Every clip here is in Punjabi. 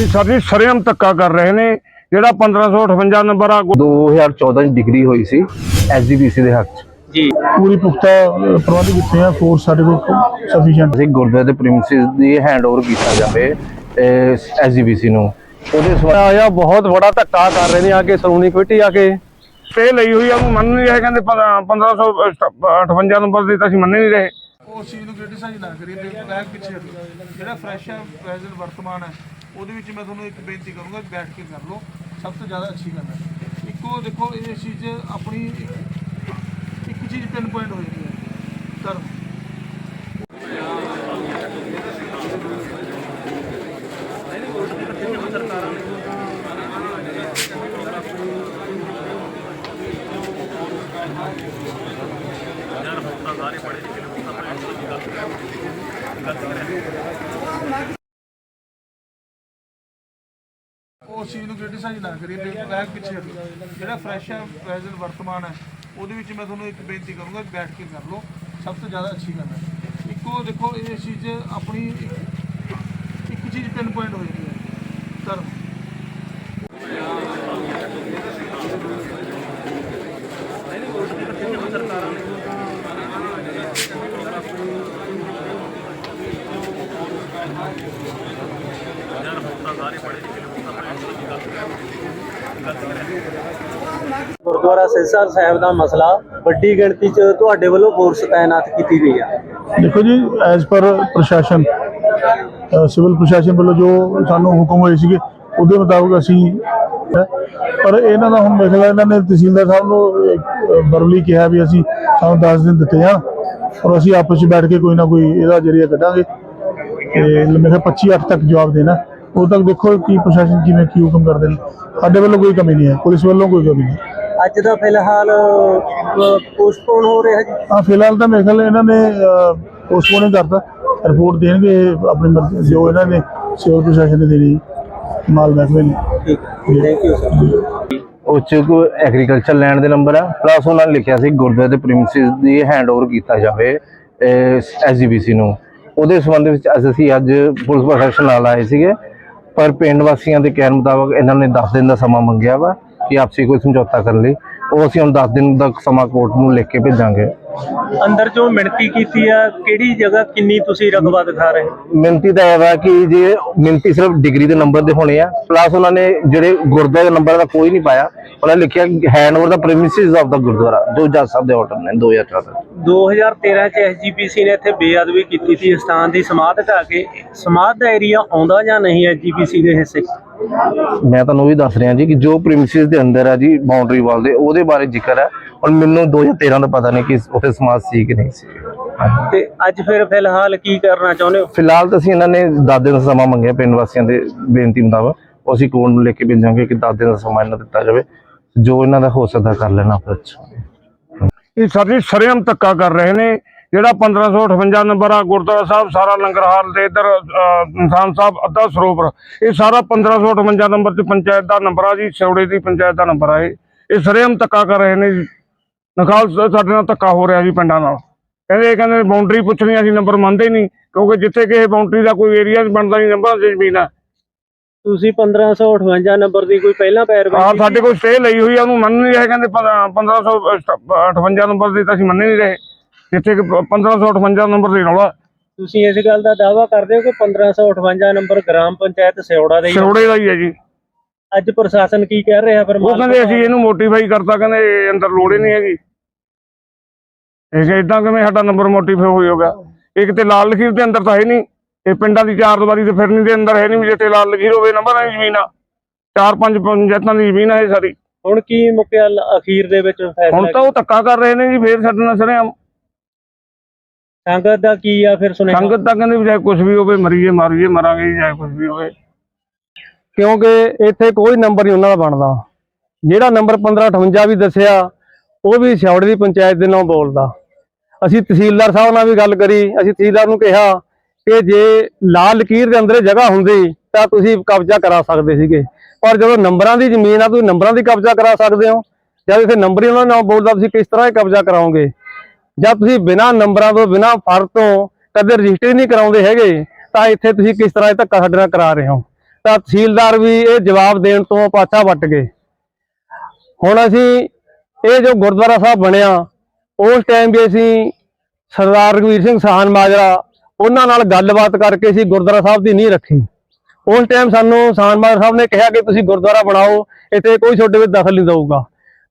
ਇਹ ਸਰ ਜੀ ਸਰੇਆਮ ਧੱਕਾ ਕਰ ਰਹੇ ਨੇ। ਜਿਹੜਾ 1558 ਨੰਬਰ ਆ 2014 ਚ ਡਿਗਰੀ ਹੋਈ ਸੀ ਐਸਜੀਪੀਸੀ ਦੇ ਹੱਕ ਚ। ਪੂਰੀ ਪੁਖਤਾ ਪ੍ਰਬੰਧ ਕੀਤੇ ਆ ਫੋਰਸ ਸਾਡੇ ਕੋਲ ਸਫੀਸ਼ੀਐਂਟ ਅਸੀਂ ਗੁਰਦੁਆਰੇ ਦੇ ਪ੍ਰੀਮਿਸਿਸ ਦੀ ਹੈਂਡਓਵਰ ਕੀਤਾ ਜਾਵੇ ਐਸਜੀਪੀਸੀ ਨੂੰ। ਉਹਦੇ ਸਬੰਧ ਆਇਆ ਬਹੁਤ ਬੜਾ ਧੱਕਾ ਕਰ ਰਹੇ ਨੇ ਆ ਕੇ ਸ਼੍ਰੋਮਣੀ ਕਮੇਟੀ ਆ ਕੇ। ਤੇ ਲਈ ਹੋਈ ਆ ਉਹਨੂੰ ਮੰਨ ਨਹੀਂ ਰਹੇ ਕਹਿੰਦੇ 1558 ਨੰਬਰ ਦੀ ਤਾਂ ਅਸੀਂ ਮੰਨ ਨਹੀਂ ਰਹੇ। ਉਸ ਚੀਜ਼ ਨੂੰ ਕ੍ਰਿਟਿਸਾਈਜ਼ ਨਾ ਕਰੀਏ ਤੇ ਬੈਕ ਪਿੱਛੇ ਜਿਹੜਾ ਫਰੈਸ਼ ਹੈ ਪ੍ਰੈਜ਼ੈਂਟ ਵਰਤਮਾਨ ਹੈ ਉਹਦੇ ਵਿੱਚ ਮੈਂ ਤੁਹਾਨੂੰ ਇੱਕ ਬੇਨਤੀ ਕਰੂੰਗਾ, ਬੈਠ ਕੇ ਕਰ ਲਓ। ਸਭ ਤੋਂ ਜ਼ਿਆਦਾ ਅੱਛੀ ਗੱਲ ਹੈ। ਇੱਕੋ ਦੇਖੋ, ਇਹ ਚੀਜ਼ ਆਪਣੀ ਇੱਕ- ਚੀਜ਼ ਪਿੰਨ ਪੁਆਇੰਟ ਹੋ ਜਾਂਦੀ ਹੈ। ਕਰ। ਉਸ ਚੀਜ਼ ਨੂੰ ਕ੍ਰਿਟਿਸਾਈਜ਼ ਨਾ ਕਰੀਏ, ਤੇ ਬੈਕ ਪਿੱਛੇ ਹਟੋ। ਜਿਹੜਾ ਫਰੈਸ਼ ਹੈ ਪ੍ਰੈਜ਼ੈਂਟ ਵਰਤਮਾਨ ਹੈ, ਉਹਦੇ ਵਿੱਚ ਮੈਂ ਤੁਹਾਨੂੰ ਇੱਕ ਬੇਨਤੀ ਕਰੂੰਗਾ ਕਿ ਬੈਠ ਕੇ ਕਰ ਲਓ। ਸਭ ਤੋਂ ਜ਼ਿਆਦਾ ਅੱਛੀ ਗੱਲ ਹੈ। ਇੱਕੋ ਦੇਖੋ, ਇਹ ਚੀਜ਼ ਆਪਣੀ ਇੱਕ- ਇੱਕ ਚੀਜ਼ ਪਿੰਨ ਪੁਆਇੰਟ ਹੋ ਜਾਂਦੀ ਹੈ। ਕਰ। ਗੁਰਦੁਆਰਾ ਸਿਰਸਾ ਸਾਹਿਬ ਦਾ ਮਸਲਾ ਵੱਡੀ ਗਿਣਤੀ 'ਚ ਤੁਹਾਡੇ ਵੱਲੋਂ ਫੋਰਸ ਤਾਇਨਾਤ ਕੀਤੀ ਗਈ ਆ। ਦੇਖੋ ਜੀ ਐਜ਼ ਪਰ ਪ੍ਰਸ਼ਾਸਨ ਸਿਵਲ ਪ੍ਰਸ਼ਾਸਨ ਵੱਲੋਂ ਜੋ ਸਾਨੂੰ ਹੁਕਮ ਹੋਏ ਸੀਗੇ, ਉਹਦੇ ਮੁਤਾਬਕ ਅਸੀਂ ਪਰ ਇਹਨਾਂ ਦਾ ਹੁਣ ਮੇਰੇ ਇਹਨਾਂ ਨੇ ਤਹਿਸੀਲਦਾਰ ਸਾਹਿਬ ਨੂੰ ਵਰਬਲੀ ਕਿਹਾ ਵੀ ਅਸੀਂ ਸਾਨੂੰ 10 ਦਿਨ ਦਿੱਤੇ ਆ ਔਰ ਅਸੀਂ ਆਪਸ ਵਿੱਚ ਬੈਠ ਕੇ ਕੋਈ ਨਾ ਕੋਈ ਇਹਦਾ ਜਰੀਆ ਕੱਢਾਂਗੇ। ਤੇ ਮੈਂ ਕਿਹਾ 25 ਅੱਠ ਤੱਕ ਜਵਾਬ ਦੇਣਾ। ਉਦੋਂ ਤੱਕ ਦੇਖੋ ਕੀ ਪ੍ਰਸ਼ਾਸਨ ਕਿਵੇਂ ਕੀ ਹੁਕਮ ਕਰਦੇ ਨੇ। ਸਾਡੇ ਵੱਲੋਂ ਕੋਈ ਕਮੀ ਨਹੀਂ ਹੈ ਪੁਲਿਸ ਵੱਲੋਂ ਕੋਈ ਕਮੀ ਨਹੀਂ। ਅੱਜ ਦਾ ਫਿਲਹਾਲ ਪੋਸਟਪੋਨ ਹੋ ਰਿਹਾ ਜੀ। ਹਾਂ ਫਿਲਹਾਲ ਤਾਂ ਮੇਰੇ ਖਿਆਲ ਇਹਨਾਂ ਨੇ ਪੋਸਟਪੋਨ ਕਰਤਾ। ਰਿਪੋਰਟ ਦੇਣਗੇ ਆਪਣੀ ਮਰਜ਼ੀ ਜੋ ਇਹਨਾਂ ਨੇ ਸਿਵਲ ਪ੍ਰਸ਼ਾਸਨ ਨੇ ਦੇਣੀ। ਮਾਲ ਮਹਿਕਮੇ ਨੇ। Thank you sir agriculture land ਦੇ ਨੰਬਰ ਆ। ਪਲੱਸ ਉਹਨਾਂ ਨੇ ਲਿਖਿਆ ਸੀ ਗੁਰਦੁਆਰੇ ਦੇ ਪ੍ਰੀਮਿਸਿਸ ਦੀ ਹੈਂਡਓਵਰ ਕੀਤਾ ਜਾਵੇ ਐਸਜੀਪੀਸੀ ਨੂੰ। ਉਹਦੇ ਸੰਬੰਧ ਵਿੱਚ ਅਸੀਂ ਅੱਜ ਪੁਲਿਸ ਪ੍ਰਸ਼ਾਸਨ ਨਾਲ ਆਏ ਸੀਗੇ। ਪਰ ਪਿੰਡ ਵਾਸੀਆਂ ਦੇ ਕਹਿਣ ਮੁਤਾਬਕ ਇਹਨਾਂ ਨੇ 10 ਦਿਨ ਦਾ ਸਮਾਂ ਮੰਗਿਆ ਵਾ ਕਿ ਆਪਸੀ ਕੋਈ ਸਮਝੌਤਾ ਕਰਨ ਲਈ। ਉਹ ਅਸੀਂ ਹੁਣ 10 ਦਿਨ ਦਾ ਸਮਾਂ ਕੋਰਟ ਨੂੰ ਲਿਖ ਕੇ ਭੇਜਾਂਗੇ। ਅੰਦਰ ਜੋ ਮਿਣਤੀ ਕੀਤੀ ਆ ਕਿਹੜੀ ਜਗ੍ਹਾ ਕਿੰਨੀ ਤੁਸੀਂ ਰਕਬਾ ਦਿਖਾ ਰਹੇ ਮਿੰਤੀ ਤਾਂ ਇਹ ਵਾ ਕਿ ਜੇ ਮਿੰਤੀ ਸਿਰਫ ਡਿਗਰੀ ਦੇ ਨੰਬਰ ਦੇ ਹੋਣੇ ਆ ਪਲੱਸ ਉਹਨਾਂ ਨੇ ਜਿਹੜੇ ਗੁਰਦੁਆਰੇ ਦੇ ਨੰਬਰ ਦਾ ਕੋਈ ਨਹੀਂ ਪਾਇਆ ਉਹਨਾਂ ਨੇ ਲਿਖਿਆ hand over the premises of the gurdwara ਜੋ ਜੱਜ ਸਾਹਿਬ ਦੇ ਆਰਡਰ ਨੇ 2014 2013 ਚ ਐਸਜੀਪੀਸੀ ਨੇ ਇੱਥੇ ਬੇਅਦਬੀ ਕੀਤੀ ਸੀ ਸਥਾਨ ਦੀ ਸਮਾਧ ਢਾ ਕੇ ਸਮਾਧ ਦਾ ਏਰੀਆ ਆਉਂਦਾ ਜਾਂ ਨਹੀਂ ਐਸਜੀਪੀਸੀ ਦੇ ਹਿੱਸੇ? ਮੈਂ ਤੁਹਾਨੂੰ ਉਹ ਵੀ ਦੱਸ ਰਿਹਾ ਜੀ ਕਿ ਜੋ ਪ੍ਰੀਮਿਸਿਸ ਦੇ ਅੰਦਰ ਆ ਜੀ ਬਾਉਂਡਰੀ ਵਾਲ ਦੇ ਉਹਦੇ ਬਾਰੇ ਜ਼ਿਕਰ ਹੈ। ਔਰ ਮੈਨੂੰ 2013 ਦਾ ਪਤਾ ਨਹੀਂ ਕਿ ਉੱਥੇ ਸਮਾਜ ਸੀ ਕਿ ਨਹੀਂ ਸੀ। ਤੇ ਅੱਜ ਫਿਰ ਫਿਲਹਾਲ ਕੀ ਕਰਨਾ ਚਾਹੁੰਦੇ ਹੋ? ਫਿਲਹਾਲ ਤਾਂ ਅਸੀਂ ਇਹਨਾਂ ਨੇ 10 ਦਿਨ ਦਾ ਸਮਾਂ ਮੰਗਿਆ ਪਿੰਡ ਵਾਸੀਆਂ ਦੇ ਬੇਨਤੀ ਮੁਤਾਬਕ। ਉਹ ਅਸੀਂ ਕੋਰਟ ਨੂੰ ਲੈ ਕੇ ਭੇਜਾਂਗੇ ਕਿ 10 ਦਿਨ ਦਾ ਸਮਾਂ ਇਹਨਾਂ ਨੂੰ ਦਿੱਤਾ ਜਾਵੇ। ਜੋ ਇਹਨਾਂ ਦਾ ਹੋ ਸਕਦਾ ਕਰ ਲੈਣਾ ਫਿਰ ਅੱਛਾ ਇਹ ਸਰ ਜੀ ਸਰੇਆਮ ਧੱਕਾ ਕਰ ਰਹੇ ਨੇ। ਜਿਹੜਾ 1558 ਨੰਬਰ ਆ ਗੁਰਦੁਆਰਾ ਸਾਹਿਬ ਸਾਰਾ ਲੰਗਰ ਹਾਲ ਤੇ ਇਧਰ ਇਨਸਾਨ ਸਾਹਿਬ ਅੱਧਾ ਸਰੋਵਰ। ਇਹ ਸਾਰਾ 1558 ਨੰਬਰ ਤੇ ਪੰਚਾਇਤ ਦਾ ਨੰਬਰ ਆ ਜੀ ਸਿਉੜੇ ਦੀ ਪੰਚਾਇਤ ਦਾ ਨੰਬਰ ਆ ਇਹ। ਇਹ ਸਰੇਆਮ ਧੱਕਾ ਕਰ ਰਹੇ ਨੇ ਜੀ। ਨਖਾਲ ਸਾਡੇ ਨਾਲ ਧੱਕਾ ਹੋ ਰਿਹਾ ਜੀ ਪਿੰਡਾਂ ਨਾਲ। ਕਹਿੰਦੇ ਕਹਿੰਦੇ ਬਾਉਂਡਰੀ ਪੁੱਛਣੀ ਅਸੀਂ ਨੰਬਰ ਮੰਨਦੇ ਹੀ ਨਹੀਂ ਕਿਉਂਕਿ ਜਿੱਥੇ ਕਿਸੇ ਬਾਉਂਡਰੀ ਦਾ ਕੋਈ ਏਰੀਆ ਬਣਦਾ ਨਹੀਂ ਨੰਬਰਾਂ ਦੀ ਜ਼ਮੀਨ ਆ। ਤੁਸੀਂ 1558 ਨੰਬਰ ਦੀ ਕੋਈ ਪਹਿਲਾਂ ਪੈਰਵਾਈ ਆ ਸਾਡੇ ਕੋਲ ਸਟੇ ਲਈ ਹੋਈ ਆ ਉਹਨੂੰ ਮੰਨ ਨਹੀਂ ਰਹੇ ਕਹਿੰਦੇ 1558 ਨੰਬਰ ਦੀ ਤਾਂ ਅਸੀਂ ਮੰਨ ਹੀ ਨਹੀਂ ਰਹੇ। ਜਿੱਥੇ ਕਿ 1558 ਨੰਬਰ ਦੀ ਰੌਲਾ ਤੁਸੀਂ ਇਸ ਗੱਲ ਦਾ ਦਾਅਵਾ ਕਰਦੇ ਹੋ ਕਿ 1558 ਨੰਬਰ ਗ੍ਰਾਮ ਪੰਚਾਇਤ ਸਿਉੜਾ ਦੇ ਹੀ? ਸਿਉੜੇ ਦਾ ਹੀ ਹੈ ਜੀ। ਅੱਜ ਪ੍ਰਸ਼ਾਸਨ ਕੀ ਕਹਿ ਰਿਹਾ ਫਿਰ ਉਹ ਕਹਿੰਦੇ ਅਸੀਂ ਇਹਨੂੰ ਮੋਟੀਫਾਈ ਕਰਤਾ ਕਹਿੰਦੇ ਅੰਦਰ ਲੋੜ ਹੀ ਨਹੀਂ ਹੈਗੀ। ਇਹ ਇਦਾਂ ਕਿਵੇਂ ਸਾਡਾ ਨੰਬਰ ਮੋਟੀਫਾਈ ਹੋ ਜਾਊਗਾ? ਇੱਕ ਤੇ ਲਾਲ ਲਖੀਰ ਦੇ ਅੰਦਰ ਤਾਂ ਹੈ ਨਹੀਂ। ਇਹ ਪਿੰਡਾਂ ਦੀ ਚਾਰ ਦੀਵਾਰੀ ਤੇ ਫਿਰਨੀ ਦੇ ਅੰਦਰ ਹੈ ਨਹੀਂ ਜਿੱਥੇ ਲਾਲ ਲਖੀਰ ਹੋਵੇ ਨੰਬਰ ਦੀ ਜ਼ਮੀਨ ਆ। ਚਾਰ ਪੰਜ ਪੰਚਾਇਤਾਂ ਦੀ ਜ਼ਮੀਨ ਆ ਇਹ ਸਾਰੀ। ਹੁਣ ਕੀ ਮੁੱਕਿਆ ਅਖੀਰ ਦੇ ਵਿੱਚ ਹੁਣ ਤਾਂ ਉਹ ਧੱਕਾ ਕਰ ਰਹੇ ਨੇ ਜੀ ਫੇਰ ਸਾਡੇ ਨਾਲ ਸਰੇਆਮ। ਸੰਗਤ ਦਾ ਕੀ ਆ ਫਿਰ ਸੁਣਿਆ ਸੰਗਤ ਤਾਂ ਕਹਿੰਦੇ ਵੀ ਚਾਹੇ ਕੁਝ ਵੀ ਹੋਵੇ, ਮਰੀਏ, ਮਾਰੀਏ, ਮਰਾਂਗੇ ਚਾਹੇ ਕੁਝ ਵੀ ਹੋਵੇ। ਕਿਉਂਕਿ ਇੱਥੇ ਕੋਈ ਨੰਬਰ ਨਹੀਂ ਉਹਨਾਂ ਦਾ ਬਣਦਾ। ਜਿਹੜਾ ਨੰਬਰ 1558 ਵੀ ਦੱਸਿਆ, ਉਹ ਵੀ ਸਿਆਉੜੇ ਦੀ ਪੰਚਾਇਤ ਦੇ ਨਾਂ ਬੋਲਦਾ। ਅਸੀਂ ਤਹਿਸੀਲਦਾਰ ਸਾਹਿਬ ਨਾਲ ਵੀ ਗੱਲ ਕਰੀ, ਅਸੀਂ ਤਹਿਸੀਲਦਾਰ ਨੂੰ ਕਿਹਾ ਕਿ ਜੇ ਲਾਲ ਲਕੀਰ ਦੇ ਅੰਦਰ ਇਹ ਜਗ੍ਹਾ ਹੁੰਦੀ, ਤਾਂ ਤੁਸੀਂ ਕਬਜ਼ਾ ਕਰਾ ਸਕਦੇ ਸੀਗੇ। ਪਰ ਜਦੋਂ ਨੰਬਰਾਂ ਦੀ ਜ਼ਮੀਨ ਆ, ਤੁਸੀਂ ਨੰਬਰਾਂ ਦੀ ਕਬਜ਼ਾ ਕਰਾ ਸਕਦੇ ਹੋ। ਜਦ ਇੱਥੇ ਨੰਬਰ ਹੀ ਉਹਨਾਂ ਦਾ ਬੋਲਦਾ, ਤੁਸੀਂ ਕਿਸ ਤਰ੍ਹਾਂ ਇਹ ਕਬਜ਼ਾ ਕਰਾਓਗੇ? ਜਦ ਤੁਸੀਂ ਬਿਨਾਂ ਨੰਬਰਾਂ ਤੋਂ, ਬਿਨਾਂ ਫਰ ਤੋਂ ਕਦੇ ਰਜਿਸਟਰੀ ਨਹੀਂ ਕਰਾਉਂਦੇ ਹੈਗੇ, ਤਾਂ ਇੱਥੇ ਤੁਸੀਂ ਕਿਸ ਤਰ੍ਹਾਂ ਇਹ ਧੱਕਾ ਸਾਡੇ ਨਾਲ ਕਰਾ ਰਹੇ ਹੋ? ਤਾਂ ਤਹਿਸੀਲਦਾਰ ਵੀ ਇਹ ਜਵਾਬ ਦੇਣ ਤੋਂ ਪਾਛਾ ਵੱਟ ਗਏ। ਹੁਣ ਅਸੀਂ ਇਹ ਜੋ ਗੁਰਦੁਆਰਾ ਸਾਹਿਬ ਬਣਿਆ, ਉਸ ਟਾਈਮ ਵੀ ਅਸੀਂ ਸਰਦਾਰ ਰਘਵੀਰ ਸਿੰਘ ਸਾਹਨ ਮਾਜਰਾ, ਉਹਨਾਂ ਨਾਲ ਗੱਲਬਾਤ ਕਰਕੇ ਅਸੀਂ ਗੁਰਦੁਆਰਾ ਸਾਹਿਬ ਦੀ ਨਹੀਂ ਰੱਖੀ। ਉਸ ਟਾਈਮ ਸਾਨੂੰ ਸਾਹਨ ਮਾਜਰਾ ਸਾਹਿਬ ਨੇ ਕਿਹਾ ਕਿ ਤੁਸੀਂ ਗੁਰਦੁਆਰਾ ਬਣਾਓ, ਇੱਥੇ ਕੋਈ ਤੁਹਾਡੇ ਵਿੱਚ ਦਖਲ ਨਹੀਂ ਦਊਗਾ।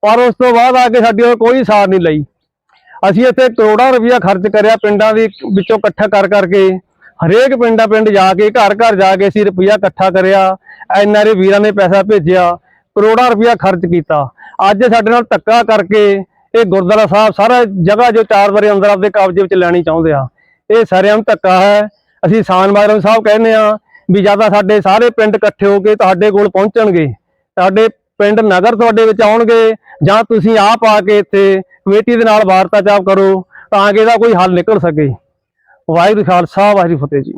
ਪਰ ਉਸ ਤੋਂ ਬਾਅਦ ਆ ਕੇ ਸਾਡੀ ਕੋਈ ਸਾਰ ਨਹੀਂ ਲਈ। ਅਸੀਂ ਇੱਥੇ ਕਰੋੜਾਂ ਰੁਪਇਆ ਖਰਚ ਕਰਿਆ ਪਿੰਡਾਂ ਦੇ ਵਿੱਚੋਂ ਇਕੱਠਾ ਕਰ ਕਰਕੇ। ਹਰੇਕ ਪਿੰਡਾਂ ਪਿੰਡ ਜਾ ਕੇ, ਘਰ ਘਰ ਜਾ ਕੇ ਅਸੀਂ ਰੁਪਇਆ ਇਕੱਠਾ ਕਰਿਆ ਐਨਆਰਏ ਵੀਰਾਂ ਨੇ ਪੈਸਾ ਭੇਜਿਆ, ਕਰੋੜਾਂ ਰੁਪਇਆ ਖਰਚ ਕੀਤਾ। ਅੱਜ ਸਾਡੇ ਨਾਲ ਧੱਕਾ ਕਰਕੇ ਇਹ ਗੁਰਦੁਆਰਾ ਸਾਹਿਬ ਸਾਰਾ ਜਗ੍ਹਾ ਜੋ ਚਾਰ ਵਾਰੀ ਅੰਦਰ ਆਪਦੇ ਕਬਜ਼ੇ ਵਿੱਚ ਲੈਣੀ ਚਾਹੁੰਦੇ ਆ। ਇਹ ਸਾਰਿਆਂ ਨੂੰ ਧੱਕਾ ਹੈ। ਅਸੀਂ ਸਾਨ ਮਾਜਰਾ ਸਾਹਿਬ ਕਹਿੰਦੇ ਆ ਵੀ ਜ਼ਿਆਦਾ ਸਾਡੇ ਸਾਰੇ ਪਿੰਡ ਇਕੱਠੇ ਹੋ ਕੇ ਤੁਹਾਡੇ ਕੋਲ ਪਹੁੰਚਣਗੇ, ਤੁਹਾਡੇ ਪਿੰਡ ਨਗਰ ਤੁਹਾਡੇ ਵਿੱਚ ਆਉਣਗੇ ਜਾਂ ਤੁਸੀਂ ਆਪ ਆ ਕੇ ਇੱਥੇ ਕਮੇਟੀ ਦੇ ਨਾਲ ਵਾਰਤਾਚਾਪ ਕਰੋ ਤਾਂ ਕਿ ਇਹਦਾ ਕੋਈ ਹੱਲ ਨਿਕਲ ਸਕੇ। ਵਾਹਿਗੁਰੂ ਖਾਲਸਾ, ਵਾਹਿਗੁਰੂ ਫਤਿਹ ਜੀ।